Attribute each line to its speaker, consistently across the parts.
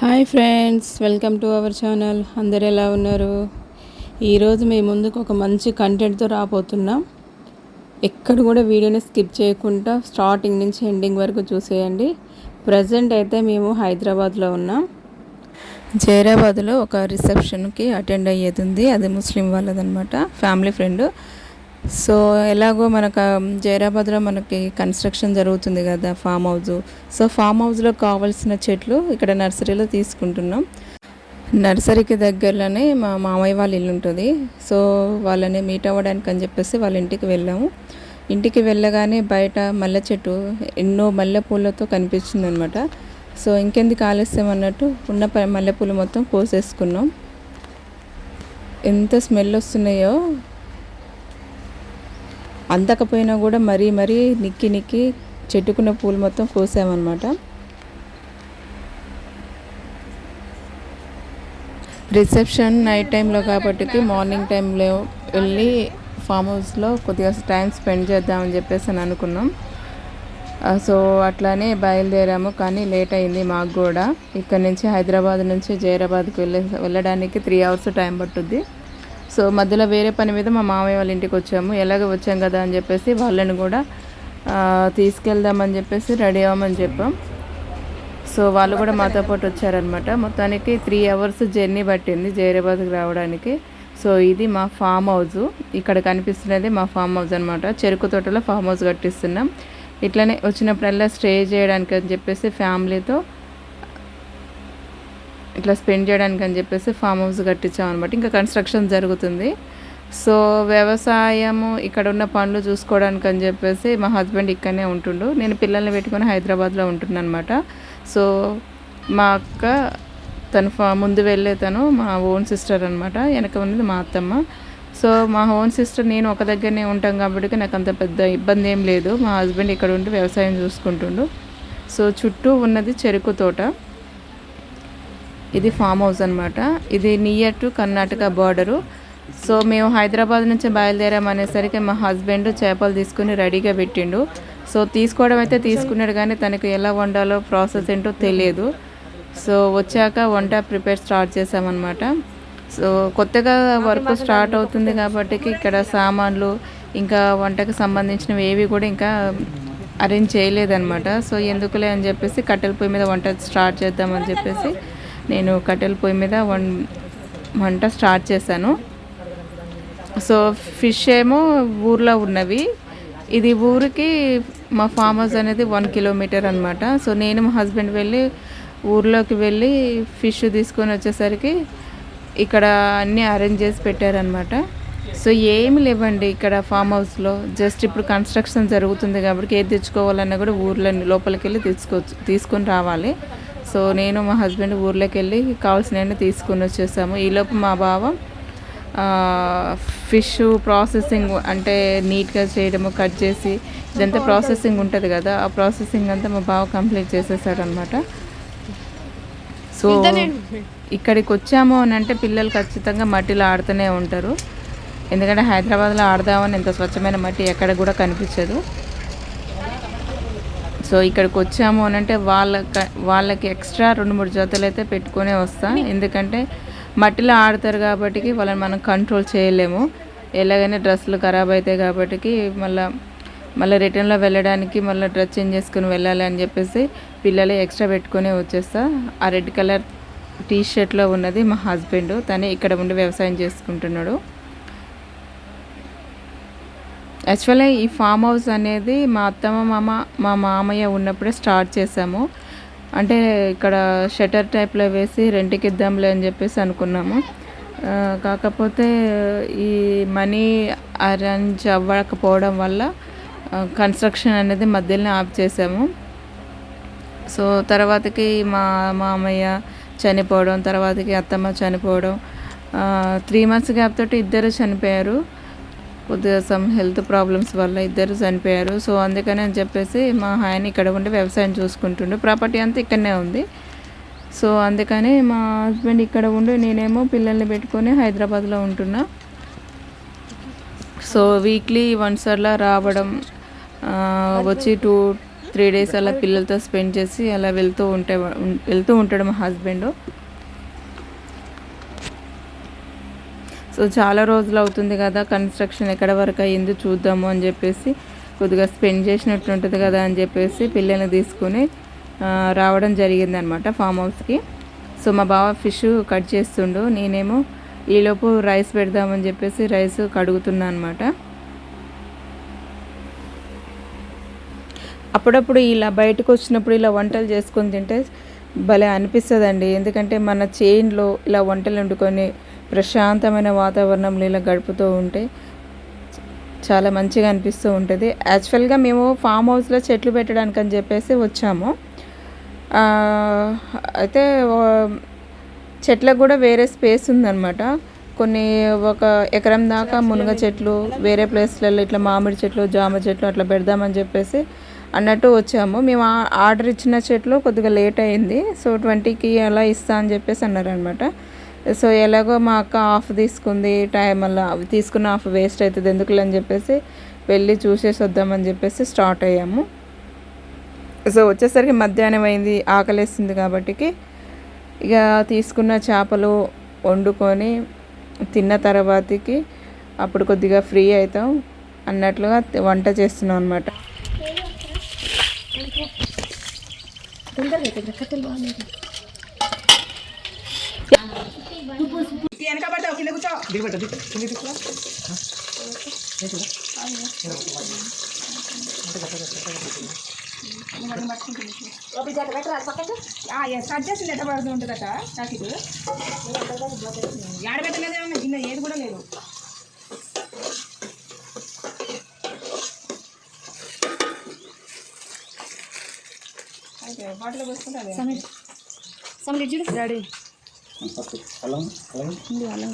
Speaker 1: Hi friends welcome to our channel. అందరు ఎలా ఉన్నారు? ఈరోజు మీ ముందుకు ఒక మంచి కంటెంట్తో రాబోతున్నాం. ఎక్కడ కూడా వీడియోని స్కిప్ చేయకుండా స్టార్టింగ్ నుంచి ఎండింగ్ వరకు చూసేయండి. ప్రజెంట్ అయితే మేము హైదరాబాద్లో ఉన్నాం. జైరాబాద్లో ఒక రిసెప్షన్కి అటెండ్ అయ్యేది ఉంది. అది ముస్లిం వాళ్ళదనమాట ఫ్యామిలీ ఫ్రెండ్ సో ఎలాగో మనకు జైరాబాద్లో మనకి కన్స్ట్రక్షన్ జరుగుతుంది కదా ఫామ్ హౌస్. సో ఫామ్ హౌస్లో కావాల్సిన చెట్లు ఇక్కడ నర్సరీలో తీసుకుంటున్నాం. నర్సరీకి దగ్గరలోనే మా మామయ్య వాళ్ళ ఇల్లు ఉంటుంది. సో వాళ్ళని మీట్ అవ్వడానికి అని చెప్పేసి వాళ్ళ ఇంటికి వెళ్ళాము. ఇంటికి వెళ్ళగానే బయట మల్లె చెట్టు ఎన్నో మల్లె పూలతో కనిపించింది అనమాట సో ఇంకెందుకు ఆలస్యం అన్నట్టు ఉన్న మల్లెపూలు మొత్తం కోసేసుకున్నాం. ఎంత స్మెల్ వస్తున్నాయో. అందకపోయినా కూడా మరీ మరీ నిక్కి నిక్కి చెట్టుకున్న పూలు మొత్తం కోసామన్నమాట. రిసెప్షన్ నైట్ టైంలో కాబట్టి మార్నింగ్ టైంలో వెళ్ళి ఫామ్ హౌస్లో కొద్దిగా టైం స్పెండ్ చేద్దామని చెప్పేసి అని అనుకున్నాం. సో అట్లానే బయలుదేరాము కానీ లేట్ అయింది మాకు కూడా. ఇక్కడ నుంచి హైదరాబాద్ నుంచి జైరాబాద్కి వెళ్ళే వెళ్ళడానికి త్రీ అవర్స్ టైం పట్టుద్ది. సో మధ్యలో వేరే పని మీద మా మామయ్య వాళ్ళ ఇంటికి వచ్చాము. ఎలాగ వచ్చాం కదా అని చెప్పేసి వాళ్ళని కూడా తీసుకెళ్దామని చెప్పేసి రెడీ అవ్వమని చెప్పాం. సో వాళ్ళు కూడా మాతో పాటు వచ్చారనమాట మొత్తానికి త్రీ అవర్స్ జర్నీ పట్టింది జైరాబాద్కి రావడానికి. సో ఇది మా ఫామ్ హౌస్ ఇక్కడ కనిపిస్తున్నది మా ఫామ్ హౌస్ అనమాట చెరుకు తోటలో ఫామ్ హౌస్ కట్టిస్తున్నాం. ఇట్లనే వచ్చినప్పుడల్లా స్టే చేయడానికి అని చెప్పేసి ఫ్యామిలీతో ఇట్లా స్పెండ్ చేయడానికి అని చెప్పేసి ఫామ్ హౌస్ కట్టించాం అనమాట ఇంకా కన్స్ట్రక్షన్ జరుగుతుంది. సో వ్యవసాయము ఇక్కడ ఉన్న పనులు చూసుకోవడానికి అని చెప్పేసి మా హస్బెండ్ ఇక్కడనే ఉంటుండు. నేను పిల్లల్ని పెట్టుకొని హైదరాబాద్లో ఉంటున్నాను అనమాట సో మా అక్క తను ముందు వెళ్ళే తను మా ఓన్ సిస్టర్ అనమాట వెనక ఉన్నది మా అత్తమ్మ. సో మా ఓన్ సిస్టర్ నేను ఒక దగ్గరనే ఉంటాం కాబట్టి నాకు అంత పెద్ద ఇబ్బంది ఏం లేదు. మా హస్బెండ్ ఇక్కడ ఉండి వ్యవసాయం చూసుకుంటుండు. సో చుట్టూ ఉన్నది చెరుకు తోట. ఇది ఫామ్ హౌస్ అనమాట ఇది near to Karnataka border so మేము హైదరాబాద్ నుంచి బయలుదేరామనేసరికి మా హస్బెండ్ చేపలు తీసుకుని రెడీగా పెట్టిండు. సో తీసుకోవడం అయితే తీసుకున్నాడు కానీ తనకు ఎలా వండాలో ప్రాసెస్ ఏంటో తెలియదు. సో వచ్చాక వంట ప్రిపేర్ స్టార్ట్ చేసామన్నమాట సో కొత్తగా వర్క్ స్టార్ట్ అవుతుంది కాబట్టి ఇక్కడ సామాన్లు ఇంకా వంటకు సంబంధించినవి ఏవి కూడా ఇంకా అరేంజ్ చేయలేదన్నమాట. సో ఎందుకులే అని చెప్పేసి కట్టెల పొయ్యి మీద వంట స్టార్ట్ చేద్దామని చెప్పేసి నేను కట్టెల పొయ్యి మీద వన్ వంట స్టార్ట్ చేశాను. సో ఫిష్ ఏమో ఊర్లో ఉన్నవి. ఇది ఊరికి మా ఫామ్ హౌస్ అనేది వన్ కిలోమీటర్ అనమాట సో నేను మా హస్బెండ్ వెళ్ళి ఊర్లోకి వెళ్ళి ఫిష్ తీసుకొని వచ్చేసరికి ఇక్కడ అన్నీ అరేంజ్ చేసి పెట్టారనమాట సో ఏమి లేవండి ఇక్కడ ఫామ్ హౌస్లో. జస్ట్ ఇప్పుడు కన్స్ట్రక్షన్ జరుగుతుంది కాబట్టి ఏది తెచ్చుకోవాలన్నా కూడా ఊర్లో లోపలికి వెళ్ళి తీసుకోవచ్చు తీసుకొని రావాలి. సో నేను మా హస్బెండ్ ఊర్లోకి వెళ్ళి కావాల్సినవన్నీ తీసుకొని వచ్చేసాము. ఈలోపు మా బావ ఫిష్ ప్రాసెసింగ్ అంటే నీట్గా చేయడము కట్ చేసి ఇదంతా ప్రాసెసింగ్ ఉంటుంది కదా ఆ ప్రాసెసింగ్ అంతా మా బావ కంప్లీట్ చేసేసాడు అనమాట సో ఇక్కడికి వచ్చాము అని అంటే పిల్లలు ఖచ్చితంగా మట్టిలో ఆడుతూనే ఉంటారు. ఎందుకంటే హైదరాబాద్లో ఆడదామని ఎంత స్వచ్ఛమైన మట్టి ఎక్కడ కూడా కనిపించదు. సో ఇక్కడికి వచ్చాము అని అంటే వాళ్ళ వాళ్ళకి ఎక్స్ట్రా రెండు మూడు జతలు అయితే పెట్టుకునే వస్తా. ఎందుకంటే మట్టిలో ఆడతారు కాబట్టి వాళ్ళని మనం కంట్రోల్ చేయలేము. ఎలాగైనా డ్రెస్సులు ఖరాబ్ అవుతాయి కాబట్టి మళ్ళీ మళ్ళీ రిటర్న్లో వెళ్ళడానికి మళ్ళీ డ్రెస్ చేంజ్ చేసుకుని వెళ్ళాలి అని చెప్పేసి పిల్లలు ఎక్స్ట్రా పెట్టుకొని వచ్చేస్తా. ఆ రెడ్ కలర్ టీ షర్ట్లో ఉన్నది మా హస్బెండ్. తనే ఇక్కడ ఉండి వ్యవసాయం చేసుకుంటున్నాడు. యాక్చువల్గా ఈ ఫామ్ హౌస్ అనేది మా అత్తమ్మ మామ మా మామయ్య ఉన్నప్పుడే స్టార్ట్ చేసాము. అంటే ఇక్కడ షటర్ టైప్లో వేసి రెంట్కి ఇద్దాంలే అని చెప్పేసి అనుకున్నాము. కాకపోతే ఈ మనీ అరేంజ్ అవ్వకపోవడం వల్ల కన్స్ట్రక్షన్ అనేది మధ్యలోనే ఆఫ్ చేసాము. సో తర్వాతకి మా మామయ్య చనిపోవడం తర్వాతకి అత్తమ్మ చనిపోవడం త్రీ మంత్స్ గ్యాప్ తోటి ఇద్దరు చనిపోయారు. కొద్దిగా సమ్ హెల్త్ ప్రాబ్లమ్స్ వల్ల ఇద్దరు చనిపోయారు. సో అందుకని అని చెప్పేసి మా ఆయన ఇక్కడ ఉండి వ్యవసాయం చూసుకుంటుండే. ప్రాపర్టీ అంతా ఇక్కడనే ఉంది. సో అందుకని మా హస్బెండ్ ఇక్కడ ఉండి నేనేమో పిల్లల్ని పెట్టుకొని హైదరాబాద్లో ఉంటున్నా. సో వీక్లీ వన్స్ అలా రావడం వచ్చి టూ త్రీ డేస్ అలా పిల్లలతో స్పెండ్ చేసి అలా వెళ్తూ ఉంటే వెళ్తూ ఉంటాడు మా హస్బెండ్ సో చాలా రోజులు అవుతుంది కదా కన్స్ట్రక్షన్ ఎక్కడ వరకు అయ్యింది చూద్దాము అని చెప్పేసి కొద్దిగా స్పెండ్ చేసినట్టు ఉంటుంది కదా అని చెప్పేసి పిల్లల్ని తీసుకుని రావడం రావడం జరిగిందనమాట ఫామ్ హౌస్కి. సో మా బావ ఫిష్ కట్ చేస్తుండు. నేనేమో ఈలోపు రైస్ పెడదామని చెప్పేసి రైస్ కడుగుతున్నా అనమాట అప్పుడప్పుడు ఇలా బయటకు వచ్చినప్పుడు ఇలా వంటలు చేసుకొని తింటే భలే అనిపిస్తుందండి. ఎందుకంటే మన చేన్లో ఇలా వంటలు వండుకొని ప్రశాంతమైన వాతావరణంలో ఇలా గడుపుతూ ఉంటే చాలా మంచిగా అనిపిస్తూ ఉంటుంది. యాక్చువల్గా మేము ఫామ్ హౌస్లో చెట్లు పెట్టడానికి అని చెప్పేసి వచ్చాము. అయితే చెట్లకు కూడా వేరే స్పేస్ ఉందన్నమాట. కొన్ని ఒక ఎకరం దాకా మునగ చెట్లు వేరే ప్లేస్లలో ఇట్లా మామిడి చెట్లు జామ చెట్లు అట్లా పెడదామని చెప్పేసి అన్నట్టు వచ్చాము. మేము ఆర్డర్ ఇచ్చిన చెట్లు కొద్దిగా లేట్ అయింది. సో ట్వంటీకి అలా ఇస్తా అని చెప్పేసి అన్నారనమాట సో ఎలాగో మా అక్క ఆఫ్ తీసుకుంది టైం అలా అవి తీసుకున్న ఆఫ్ వేస్ట్ అవుతుంది ఎందుకులే అని చెప్పేసి వెళ్ళి చూసేసి వద్దామని చెప్పేసి స్టార్ట్ అయ్యాము సో వచ్చేసరికి మధ్యాహ్నం అయింది ఆకలేస్తుంది కాబట్టికి ఇక తీసుకున్న చేపలు వండుకొని తిన్న తర్వాతకి అప్పుడు కొద్దిగా ఫ్రీ అవుతాం అన్నట్లుగా వంట చేస్తున్నాం అనమాట
Speaker 2: కట్ చేసింది ఎట్ట పడుతూ ఉంటుందట ప్యాకెట్ ఏడబెట్టలేదు ఏమన్నా గిన్నె ఏది కూడా లేదు అయితే బాటిల్ పోసుకుంటే అదే
Speaker 3: అల్లం అల్లం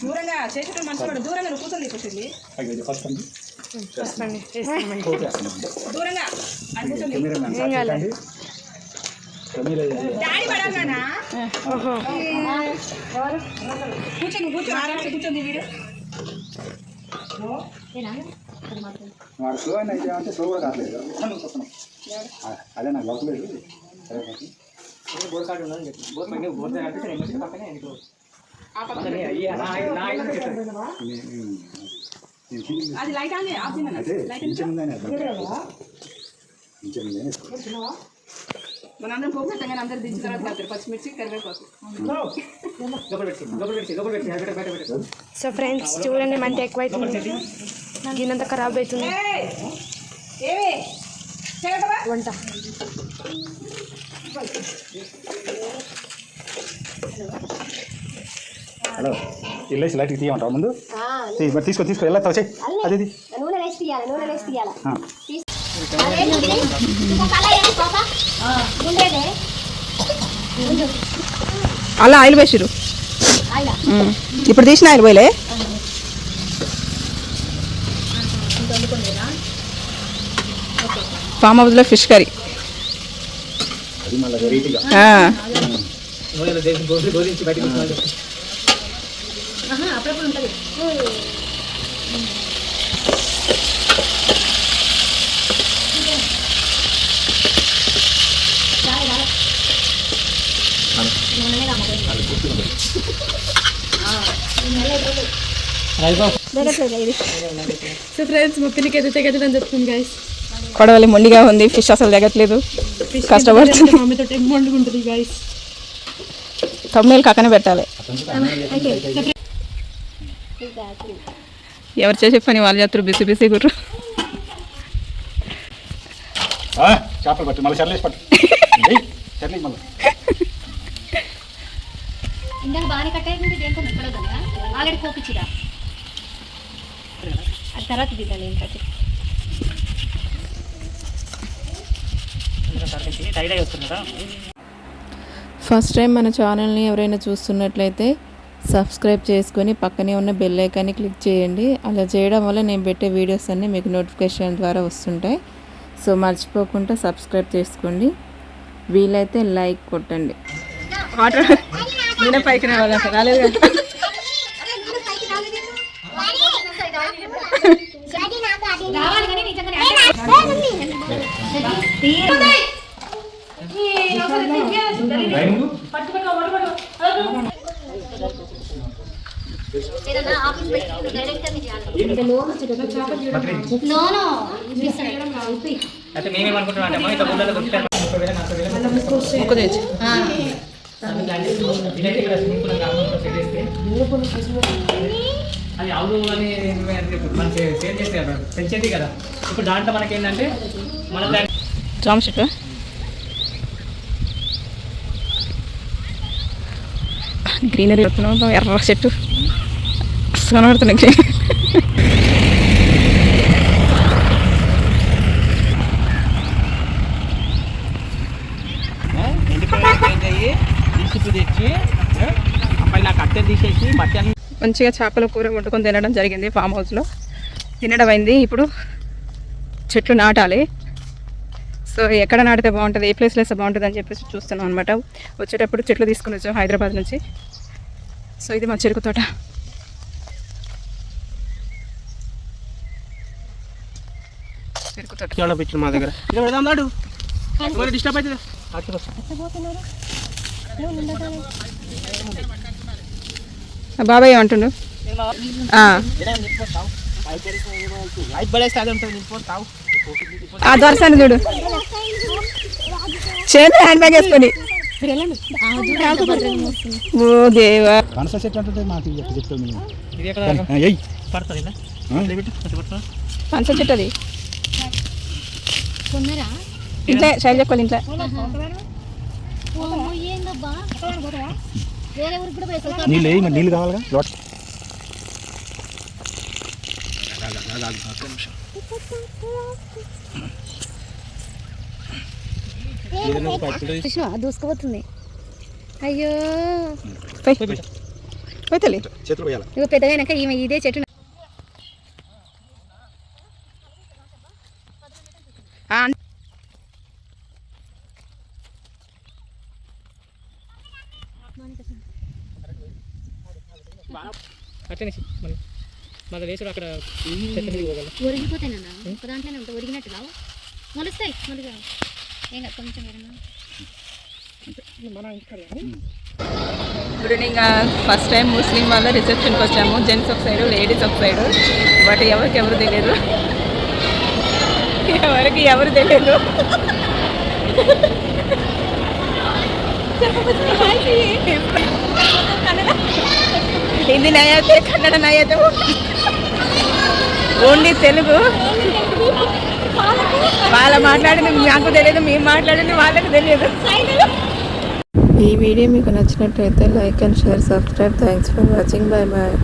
Speaker 2: దూరంగా చేసేటప్పుడు మంచిగా పడు. దూరంగా. నువ్వు కూర్చొని కూర్చుంది
Speaker 3: అయ్యో ఫస్ట్ అండి
Speaker 2: దూరంగా అది కూర్చొని కూర్చొని కూర్చొని వీడియో
Speaker 3: వాడు. స్లో అయినా అంటే స్లో కూడా కావట్లేదు వస్తున్నాం, వస్తున్నాం. ఆ, అదే నాకు లవలేదు సరే
Speaker 2: అది లైట్ ఆన్ ఆఫ్ మనందరం పోపు అందరు దించిన తర్వాత. పచ్చిమిర్చి కరివేపాకు
Speaker 4: సో ఫ్రెండ్స్ చూడండి మంట ఎక్కువ అవుతుంది గిన్నెంత ఖరాబ్ అవుతుంది? వంట.
Speaker 3: హలో. ఇల్లేసి లైట్కి తీయమంటావు ముందు? తీ- మరి తీసుకో తీసుకో. ఎలా వచ్చాయి అది ఇది.
Speaker 5: నూనె వేసి తీయాలి నూనె వేసి తీయాలి.
Speaker 1: అలా ఆయిల్ వేసిరు.
Speaker 5: ఆయిల్?
Speaker 1: ఇప్పుడు తీసిన ఆయిల్ పోయలే. ఫామ్ హౌస్లో ఫిష్ కర్రీ
Speaker 3: అది మళ్ళీ వెరైటీగా
Speaker 5: అప్పుడప్పుడు ఉంటుంది
Speaker 4: సో ఫ్రెండ్స్ మా పిల్లకి అయితే తెగదని చెప్తుంది గైస్
Speaker 1: కొడవలి మొండిగా ఉంది ఫిష్ అసలు తగ్గట్లేదు కష్టపడుతుంది
Speaker 4: మమ్మీతో టెంపు వండుకుంటుంది గైస్
Speaker 1: తమ్ముళ్ళు కక్కనే పెట్టాలి. ఎవరు చేసే పని వాళ్ళు చేస్తారు బిసి బిసి గుర్రు.
Speaker 3: ఆ, చేపలు పట్టు మళ్ళీ చర్లేసి పట్టు. ఏయ్, చర్లీ మళ్ళీ.
Speaker 5: ఇందాక బాగానే కట్టేది దేంతో నిప్పడదా ఆల్రెడీ కోపించిరా. అది తర్వాత దిద్దాలి
Speaker 1: ఫస్ట్ టైం మన ఛానల్ని ఎవరైనా చూస్తున్నట్లయితే సబ్స్క్రైబ్ చేసుకొని పక్కనే ఉన్న బెల్ ఐకాన్ని క్లిక్ చేయండి. అలా చేయడం వల్ల నేను పెట్టే వీడియోస్ అన్నీ మీకు నోటిఫికేషన్ ద్వారా వస్తుంటాయి. సో మర్చిపోకుండా సబ్స్క్రైబ్ చేసుకోండి. వీలైతే లైక్ కొట్టండి. వాటర్ నేను పైకి రాలేదు కదా.
Speaker 5: రావాలి కానీ
Speaker 6: అయితే మేమేమనుకుంటున్నాం అంటే ఇంత ఒకవేళ నాకు అది అవును అని మనకి సేల్ చేస్తే కదా పెంచేది కదా. ఇప్పుడు దాంట్లో మనకి ఏంటంటే మన దాని
Speaker 7: గ్రీనరీ ఎర్ర చెట్టు కనబడుతున్నాయి
Speaker 6: అన్ని
Speaker 7: మంచిగా చేపల కూర వండుకొని తినడం జరిగింది ఫామ్ హౌస్లో తినడం అయింది ఇప్పుడు చెట్లు నాటాలి. సో ఎక్కడ నాటితే బాగుంటుంది ఏ ప్లేస్లో వేస్తే బాగుంటుంది అని చెప్పేసి చూస్తున్నాం అనమాట వచ్చేటప్పుడు చెట్లు తీసుకుని వచ్చాం హైదరాబాద్ నుంచి. సో ఇది మా చెరుకు తోట. చెరుకు తోట.
Speaker 6: పిచ్చి మా దగ్గర. డిస్టర్బ్ అవుతుంది
Speaker 7: బాబాయ్ ఏమంటుండు? ఆ, దొరసాన్ని చూడు. చేను హ్యాండ్ బ్యాగ్ వేసుకొని. ఓ దేవా.
Speaker 3: చెట్టు అంటే మాకు
Speaker 6: పడుతుందా?
Speaker 7: పనస చెట్టు అది. ఇంట్లో ఇంట్లో.
Speaker 3: నీళ్ళు వేయి మరి నీళ్ళు కావాలిగా? లోట్.
Speaker 5: దూసుకుపోతుంది అయ్యో. ఇగో పెద్దగైనాక ఈమె ఇదే చెట్టు
Speaker 6: అట్లనే అక్కడ
Speaker 5: ఒరిగిపోతానన్నా ఒక దాంట్లోనే ఉంటాయి. ఒరిగినట్టు కావు మొలుస్తాయి మొలుగా
Speaker 7: ఇప్పుడు ఇంకా ఫస్ట్ టైం ముస్లిం వాళ్ళ రిసెప్షన్కి వచ్చాము జెంట్స్ ఒక సైడ్ లేడీస్ ఒక సైడ్ బట్ ఎవరికి ఎవరు తెలియదు ఎవరికి ఎవరు తెలియదు హిందీ నయ్యతే కన్నడ నయ్యతే ఓన్లీ తెలుగు వాళ్ళ మాట్లాడింది మాకు తెలియదు మేము మాట్లాడింది వాళ్ళకి తెలియదు ఈ వీడియో మీకు నచ్చినట్లయితే like and share subscribe. Thanks for watching bye bye